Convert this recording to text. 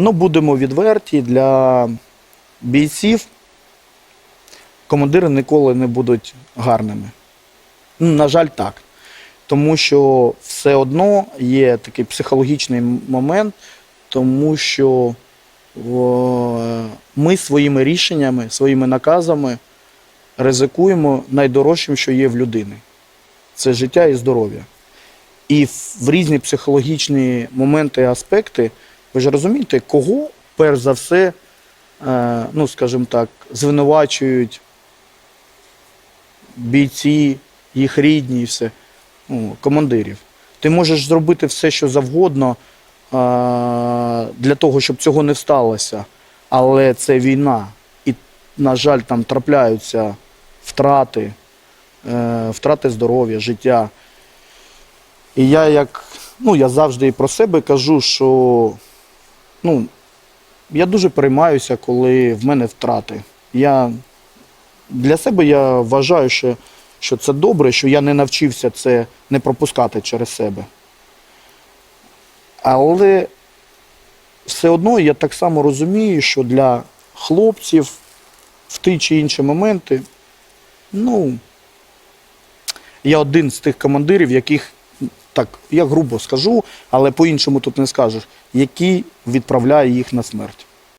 Ну, будемо відверті для бійців. Командири ніколи не будуть гарними. Ну, на жаль, так. Тому що все одно є такий психологічний момент, тому що ми своїми рішеннями, своїми наказами ризикуємо найдорожчим, що є в людини. Це життя і здоров'я. І в- різні психологічні моменти і аспекти, ви ж розумієте, кого перш за все, е, ну, скажімо так, звинувачують бійці, їх рідні і все, ну, командирів. Ти можеш зробити все, що завгодно е, для того, щоб цього не сталося. Але це війна. І, на жаль, там трапляються втрати, е, втрати здоров'я, життя. І я як, ну, я завжди і про себе кажу, що ну, я дуже переймаюся, коли в мене втрати. Я, для себе я вважаю, що, що це добре, що я не навчився це не пропускати через себе. Але все одно я так само розумію, що для хлопців в ті чи інші моменти, ну, я один з тих командирів, яких, так, я грубо скажу, але по-іншому тут не скажеш, який відправляє їх на смерть.